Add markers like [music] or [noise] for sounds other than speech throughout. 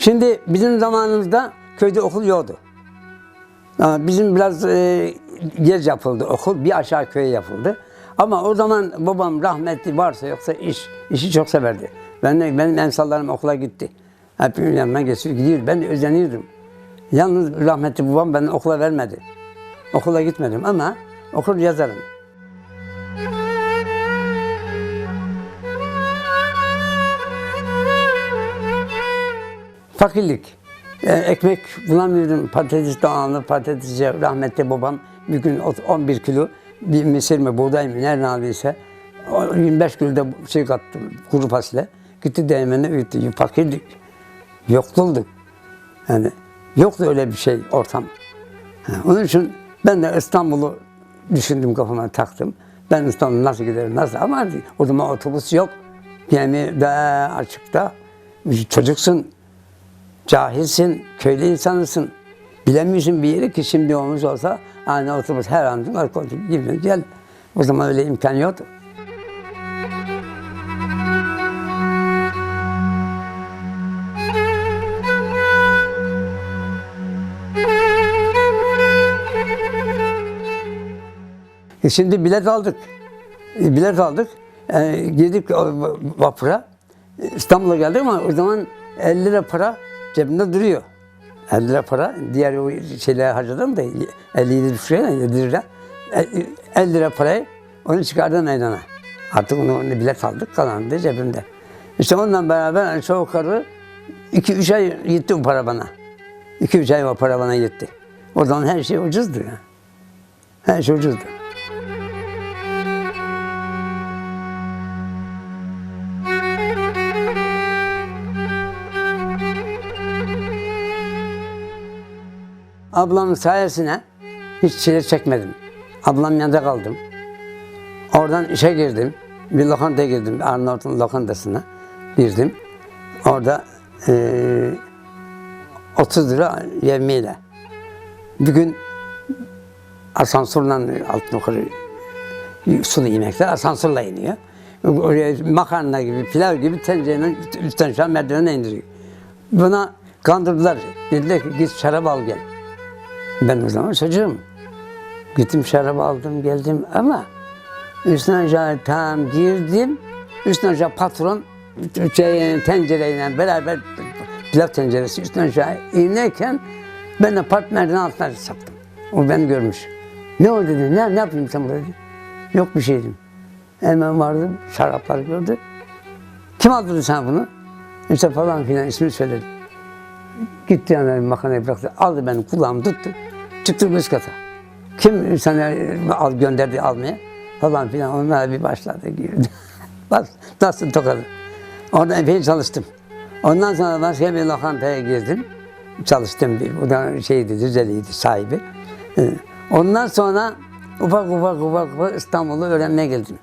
Şimdi bizim zamanımızda köyde okul yoktu. Bizim biraz e, geç yapıldı okul, bir aşağı köye yapıldı. Ama o zaman babam rahmetli varsa yoksa iş, işi çok severdi. Ben de, benim emsallarım okula gitti. Hep yanına geçip gidiyor. Ben de özenirdim. Yalnız rahmetli babam beni okula vermedi. Okula gitmedim ama okul yazarım. Fakirlik. E, ekmek bulamıyordum. Patates dağını, patatesçi rahmetli babam bir gün ot- 11 kilo bir mısır mı, buğday mı, nereden aldıysa o 25 kilo da şey kattım, kuru fasulye. Gitti değirmene öğüttü. Fakirlik. Yoktulduk. Yani yoktu öyle bir şey ortam. Ha, Onun için ben de İstanbul'u düşündüm kafama taktım. Ben İstanbul'a nasıl giderim nasıl ama o zaman otobüs yok. Gemi de açıkta. Çocuksun, cahilsin, köylü insanısın. Bilemiyorsun bir yeri ki şimdi olmuş olsa aynı otobüs her an alkol gibi gel. O zaman öyle imkan yoktu. E şimdi bilet aldık. E, bilet aldık. E, girdik vapura. İstanbul'a geldik ama o zaman 50 lira para cebimde duruyor. 50 lira para. Diğer o şeyleri harcadım da 57 lira, 7 lira. E, 50 lira parayı onu çıkardım meydana. Artık onu, onu bilet aldık kalan da cebimde. İşte onunla beraber aşağı yukarı 2-3 ay gitti bu para bana. 2-3 ay o para bana gitti. O zaman her şey ucuzdu ya. Her şey ucuzdu. Ablamın sayesine hiç çile çekmedim. Ablam yanında kaldım. Oradan işe girdim. Bir lokantaya girdim. Arnavut'un lokantasına girdim. Orada eee 30 lira yemeğiyle. Bir gün asansörle altın yukarı sulu yemekler asansörle iniyor. Oraya makarna gibi, pilav gibi tencerenin üstten şu an indiriyor. Buna kandırdılar. Dediler ki git şarap al gel. Ben o zaman çocuğum. Gittim şarap aldım geldim ama üstüne aşağı tam girdim. Üstüne aşağı patron şey, tencereyle beraber pilav tenceresi üstüne aşağı inerken ben de partnerden altına saptım. O beni görmüş. Ne o dedi, ne, ne yapayım sen burada dedi. Yok bir şey dedim. Hemen vardım, şaraplar gördü. Kim aldırdı sana bunu? İşte falan filan ismini söyledi. Gitti yani makarnayı bıraktı. Aldı benim kulağımı tuttu. Çıktı üst kata. Kim sana al, gönderdi almaya? Falan filan. Onlar bir başladı girdi. [laughs] Bak nasıl tokadı. Orada epey çalıştım. Ondan sonra başka bir lokantaya girdim. Çalıştım bir. Bu da şeydi, düzeliydi sahibi. Ee, Ondan sonra ufak ufak ufak ufak İstanbul'u öğrenmeye geldim.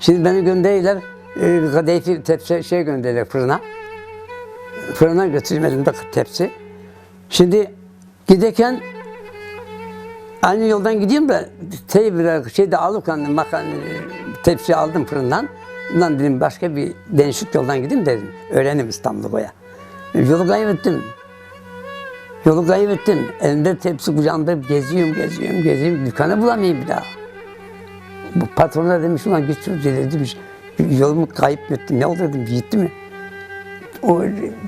Şimdi beni gönderirler, e, kadayıfı tepsi şey gönderirler fırına. Fırına götüreyim elimde tepsi. Şimdi giderken aynı yoldan gideyim de tey bir şeyde alıp kendim makarna tepsi aldım fırından. Lan dedim başka bir değişik yoldan gideyim dedim. Öğrenim İstanbul'u boya. Yolu kaybettim. Yolu kaybettim. Elimde tepsi kucağımda geziyorum, geziyorum, geziyorum. Dükkanı bulamayayım bir daha. Bu patron da demiş ulan git şuraya demiş. Yolumu kayıp mı ettim? Ne oldu dedim, gitti mi? O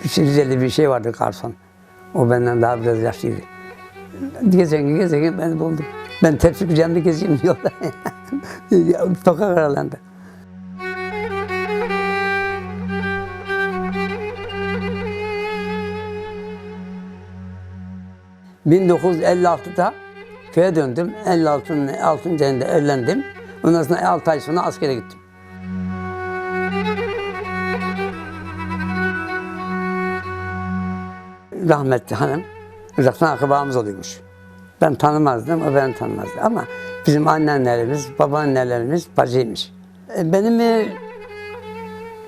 bir şey, bir şey vardı garson. O benden daha biraz yaşlıydı. Gezerken gezerken beni buldum. Ben tepsi kucağımda geziyorum [laughs] yolda. Sokak aralarında. ...1956'da köye döndüm. 56'nın 6. ayında evlendim. Ondan sonra 6 ay sonra askere gittim. Rahmetli hanım uzaktan akrabamız oluyormuş. Ben tanımazdım, o beni tanımazdı. Ama bizim anneannelerimiz, babaannelerimiz bacıymış. E, Benim e,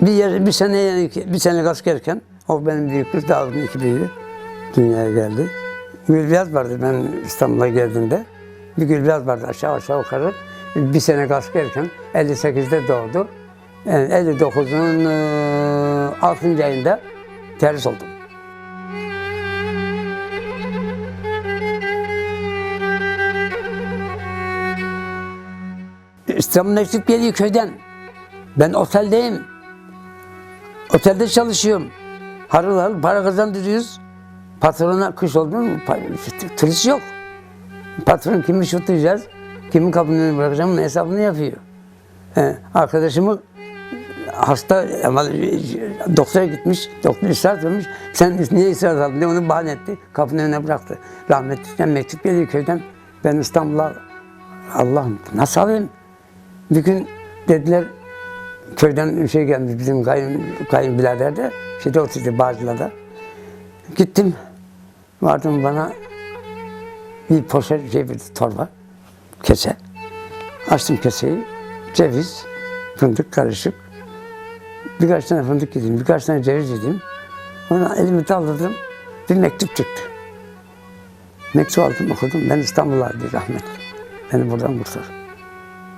bir yer, bir sene bir sene askerken o benim büyük kız da abim iki büyüğü dünyaya geldi. Gülbeyaz vardı ben İstanbul'a geldiğimde. Bir Gülbeyaz vardı aşağı aşağı yukarı. Bir sene askerken 58'de doğdu. Yani 59'un 6. ayında terhis oldum. İstanbul mektup geliyor köyden. Ben oteldeyim. Otelde çalışıyorum. Harıl harıl para kazandırıyoruz. Patrona kış oldu mu turist yok. Patron kimi şutlayacağız, kimin kapının bırakacağım bunun hesabını yapıyor. He, arkadaşımı hasta ama doktora gitmiş, doktor ısrar etmiş. Sen niye ısrar aldın diye onu bahane etti. Kapının önüne bıraktı. Rahmetlikten mektup geliyor köyden. Ben İstanbul'a Allah'ım nasıl alayım? Bir gün dediler köyden şey gelmiş bizim kayın, kayınbirader de şeyde oturdu Bağcılar'da. Gittim. Vardım bana bir poşet şey bir torba, kese. Açtım keseyi, ceviz, fındık karışık. Birkaç tane fındık yedim, birkaç tane ceviz yedim. Ona elimi daldırdım, bir mektup çıktı. Mektup aldım, okudum. Ben İstanbul'a rahmetli. Beni buradan kurtar.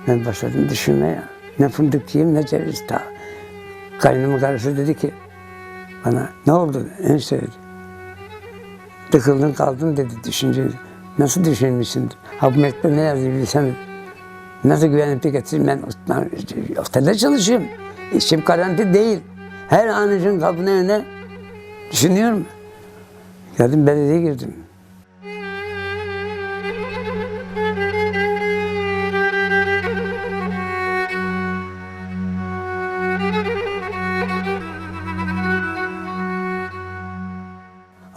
Ben başladım düşünmeye. Ne fındık yiyeyim ne ceviz daha. Kaynımı karısı dedi ki bana ne oldu enişte dedi. Tıkıldın kaldın dedi düşünce. Nasıl düşünmüşsün? Ha bu mektupta ne yazıyor bilsen. Nasıl güvenip de getireyim ben otelde çalışıyorum. İşim garanti değil. Her an için kapının önüne düşünüyorum. Geldim belediyeye girdim.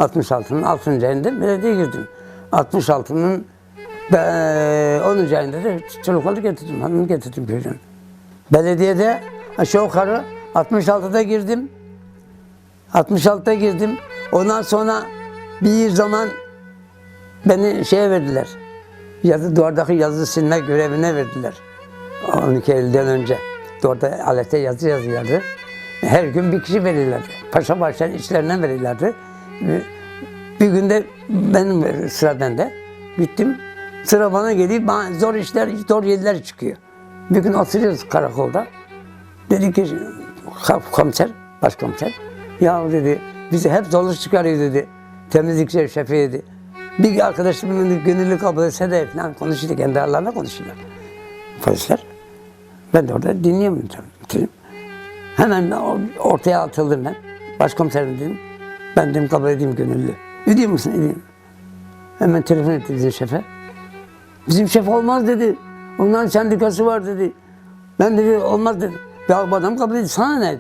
...66'nın 6. ayında belediye girdim. 66'nın be- 10. ayında da çocukları getirdim, hanımı getirdim köyden. Belediyede aşağı yukarı 66'da girdim. 66'da girdim. Ondan sonra bir zaman beni şeye verdiler. Yazı duvardaki yazı silme görevine verdiler. 12 Eylül'den önce. Duvarda alete yazı yazıyorlardı. Her gün bir kişi verirlerdi. Paşa başların içlerinden verirlerdi. Bir günde benim sıra bende. Gittim. Sıra bana geliyor. Bana zor işler, zor yerler çıkıyor. Bir gün oturuyoruz karakolda. Dedi ki komiser, başkomiser. Ya dedi bizi hep zorluk çıkarıyor dedi. Temizlikçi şefi dedi. Bir arkadaşımın gönüllü kabul etse de falan konuşuyor. Kendi aralarında konuşuyorlar. Polisler. Ben de orada dinliyorum. tabii. Hemen ortaya atıldım ben. Başkomiserim dedim. Ben dedim kabul edeyim gönüllü. Ediyor musun? Edeyim. Hemen telefon etti bizim şefe. Bizim şef olmaz dedi. Onların sendikası var dedi. Ben dedi olmaz dedi. Ya bu adam kabul etti. Sana ne?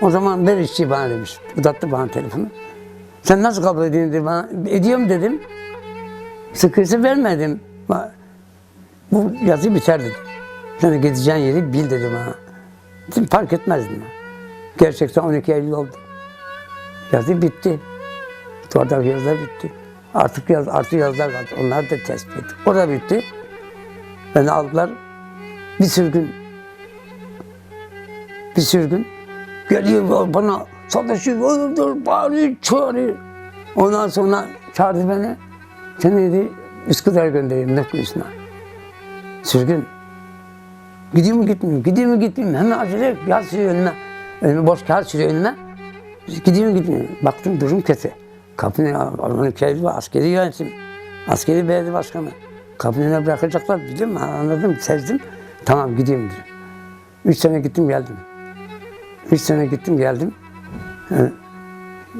O zaman ver işçi bana demiş. Uzattı bana telefonu. Sen nasıl kabul ediyorsun dedi bana. Ediyorum dedim. Sıkıysa vermedim. Bu yazı biter dedi. Sen de gideceğin yeri bil dedi bana. Dedim, fark etmez dedim. Gerçekten 12 Eylül oldu. Yazı bitti. Duvardaki yazılar bitti. Artık yaz, artı yazılar kaldı. Onlar da tespit. O da bitti. Beni aldılar. Bir sürgün. Bir sürgün. Geliyor bana sataşıyor, öldür, bağırıyor, çağırıyor. Ondan sonra çağırdı beni. Seni dedi Üsküdar göndereyim nüfusuna. Sürgün. Gitmiyor mu? Gidiyor mu gitmiyor mu? Hemen acele yaz sürüyor önüme. Önüme boş kağıt sürüyor önüme. Gidiyor mu gitmiyor mu? Baktım durum kötü. Kapının Almanı köyü var, askeri yönetim. Askeri belediye başkanı. Kapının bırakacaklar musun? Anladım, sezdim. Tamam gidiyorum dedim. Üç sene gittim geldim. Üç sene gittim geldim. Ee,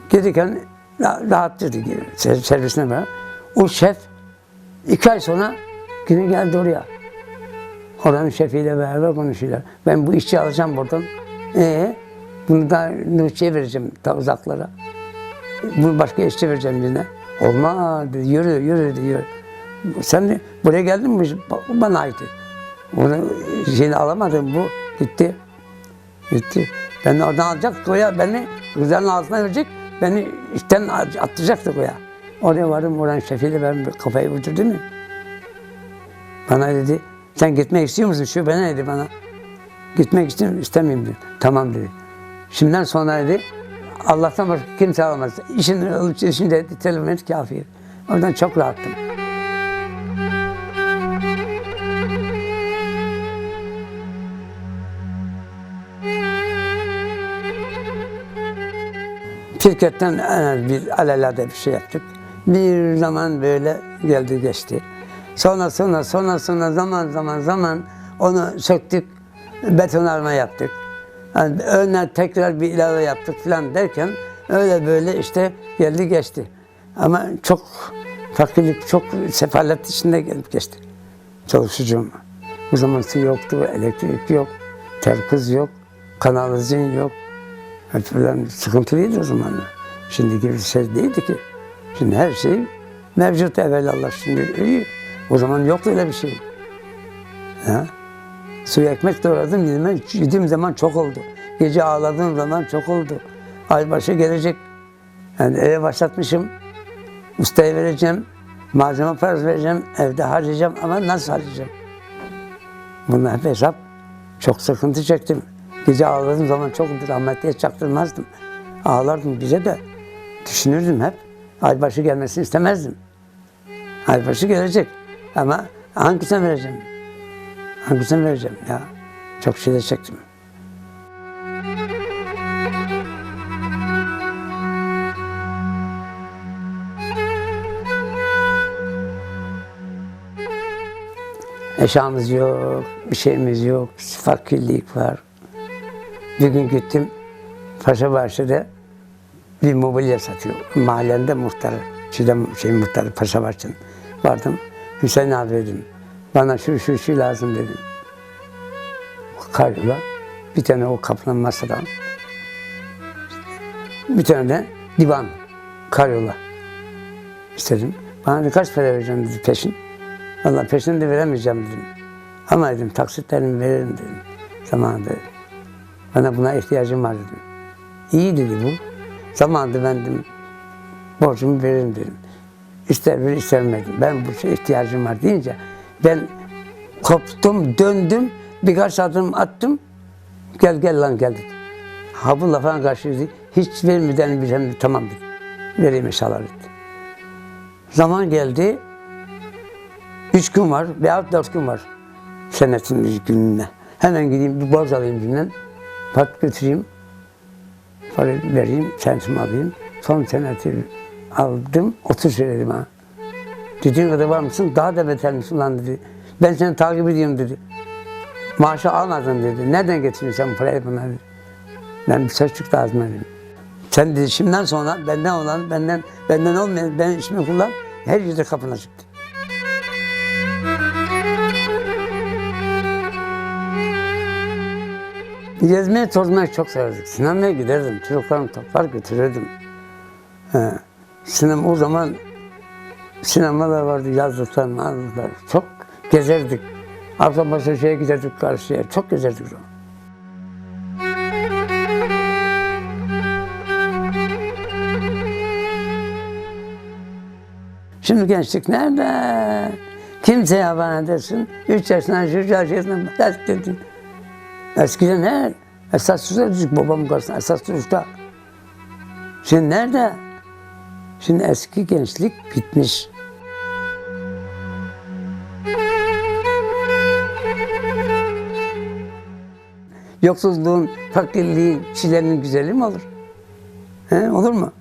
Gelirken ra- rahat dedi ser- servisine beraber. O şef iki ay sonra yine geldi oraya. Oranın şefiyle beraber konuşuyorlar. Ben bu işçi alacağım buradan. Ee, bunu da Nurçi'ye vereceğim ta uzaklara. Bunu başka işçi vereceğim birine. Olmaz dedi, yürü, yürü dedi, yürü. Sen buraya geldin mi? Bu bana aitti. Onu şeyini alamadım bu. Gitti. Gitti. Ben oradan alacak koya beni kızların ağzına verecek. Beni işten attıracaktı koya. Oraya vardım oranın şefiyle ben kafayı vurdurdu mu? Bana dedi sen gitmek istiyor musun? Şu bana dedi bana. Gitmek istiyorum, istemiyorum dedi. Tamam dedi. Şimdiden sonra dedi Allah'tan başka kimse alamaz. İşin için de telefon et kafi. Oradan çok rahattım. Şirketten en az bir alelade bir şey yaptık. Bir zaman böyle geldi geçti. Sonra sonra sonra sonra zaman zaman zaman onu söktük, betonarme yaptık. Yani önüne tekrar bir ilave yaptık falan derken öyle böyle işte geldi geçti. Ama çok fakirlik, çok sefalet içinde gelip geçti. Çalışıcım. O zaman su yoktu, elektrik yok, terkız yok, kanalizasyon yok. Falan sıkıntılıydı o zamanlar. Şimdi gibi bir şey değildi ki. Şimdi her şey mevcut evvelallah şimdi iyi. O zaman yoktu öyle bir şey. Ya. Suyu ekmek doğradım yediğim, yediğim zaman çok oldu. Gece ağladığım zaman çok oldu. Aybaşı gelecek. Yani eve başlatmışım. Ustaya vereceğim. Malzeme parası vereceğim. Evde harcayacağım ama nasıl harcayacağım? Bunlar hep hesap. Çok sıkıntı çektim. Gece ağladığım zaman çok rahmetliye çaktırmazdım. Ağlardım bize de. Düşünürdüm hep. Aybaşı gelmesini istemezdim. Aybaşı gelecek. Ama hangisine vereceğim? Hangisine vereceğim ya? Çok şey de çektim. Eşyamız yok, bir şeyimiz yok, fakirlik var. Bir gün gittim Paşa Bahçe'de bir mobilya satıyor. Mahallende muhtarı, Çiğdem şey muhtarı Paşa Bahçe'nin. Vardım, Hüseyin abi dedim. Bana şu şu şu lazım dedim. Karyola, bir tane o kaplan masadan, bir tane de divan, karyola istedim. Bana dedi, kaç para vereceğim dedi peşin. Allah peşini de veremeyeceğim dedim. Ama dedim taksitlerimi veririm dedim. Zamanında bana buna ihtiyacım var dedim. İyi dedi bu. Zamanında ben dedim borcumu veririm dedim. İster ver ister. Ben bu şeye ihtiyacım var deyince ben koptum döndüm birkaç adım attım. Gel gel lan gel dedi. Ha bu lafına karşı dedi. Hiç vermeden bilsem tamam dedi. Vereyim inşallah dedi. Zaman geldi. Üç gün var veya dört gün var senetin bir gününe. Hemen gideyim bir borç alayım bilmem. Pat götüreyim. Para vereyim, senetimi alayım. Son seneti aldım, otur söyledim ha. Dediğin kadar var mısın? Daha da beter misin lan dedi. Ben seni takip ediyorum dedi. Maaşı almadın dedi. Nereden getiriyorsun sen parayı bana dedi. Ben bir söz çıktı ağzıma dedim. Sen dedi şimdiden sonra benden olan, benden benden olmayan, ben ismi kullan, her yerde kapına çıktı. Gezmeye tozmaya çok severdik. Sinemaya giderdim. Çocuklarımı toplar götürürdüm. He. Sinema o zaman sinemalar vardı, yazlıklar, mazlıklar. Çok gezerdik. Akşam başka şeye giderdik karşıya. Çok gezerdik o zaman. Şimdi gençlik nerede? Kimseye havale edersin. Üç yaşından, üç yaşından ders dedi. Eskiden ne? Esas çocuk babamın karşısında esas çocukta. Şimdi nerede? Şimdi eski gençlik bitmiş. Yoksulluğun, fakirliğin, çilenin güzeli mi olur? He, olur mu?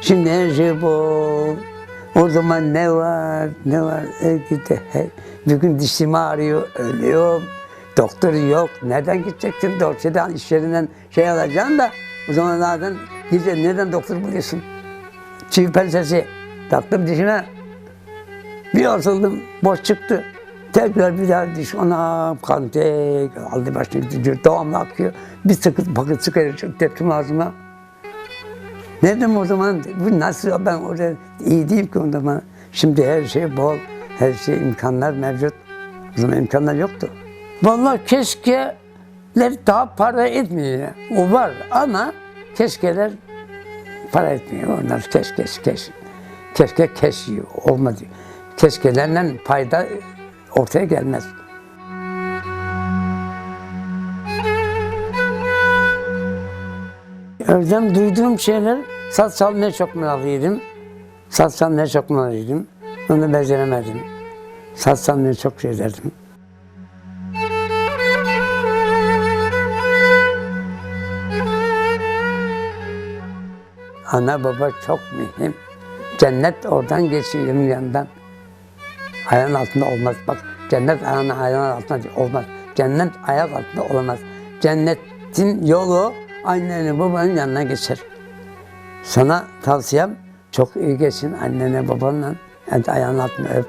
Şimdi her şey bol. O zaman ne var, ne var? E, gitti. Bir gün dişimi ağrıyor, ölüyorum. Doktor yok. Nereden gideceksin? Dorçeden, iş yerinden şey alacaksın da o zaman zaten gideceksin. Neden doktor buluyorsun? Çivi pensesi. Taktım dişime. Bir asıldım. Boş çıktı. Tekrar bir daha diş. Ona kan tek. Aldı başını gidiyor. Devamlı akıyor. Bir sıkı paket sıkıyor. Çok tepkim ağzıma. Ne dedim o zaman? Bu nasıl? Ben orada iyi değilim ki o zaman. Şimdi her şey bol. Her şey imkanlar mevcut. O zaman imkanlar yoktu. Vallahi keşkeler daha para etmiyor. O var ama keşkeler para etmiyor. Onlar keşke keş. Keşke keş. Olmadı. Keşkelerle payda ortaya gelmez. Özlem duyduğum şeyler saz çalmaya çok meraklıydım. Saz çalmaya çok meraklıydım. Onu beceremedim. Saz çalmaya çok şey ederdim. Ana baba çok mühim. Cennet oradan geçiyor yanından. Ayağın altında olmaz. Bak Cennet ayağının ayağının altında olmaz. Cennet ayak altında olamaz. Cennetin yolu annenin babanın yanına geçer. Sana tavsiyem çok iyi geçin annene babanla. Yani ayağının altını öp.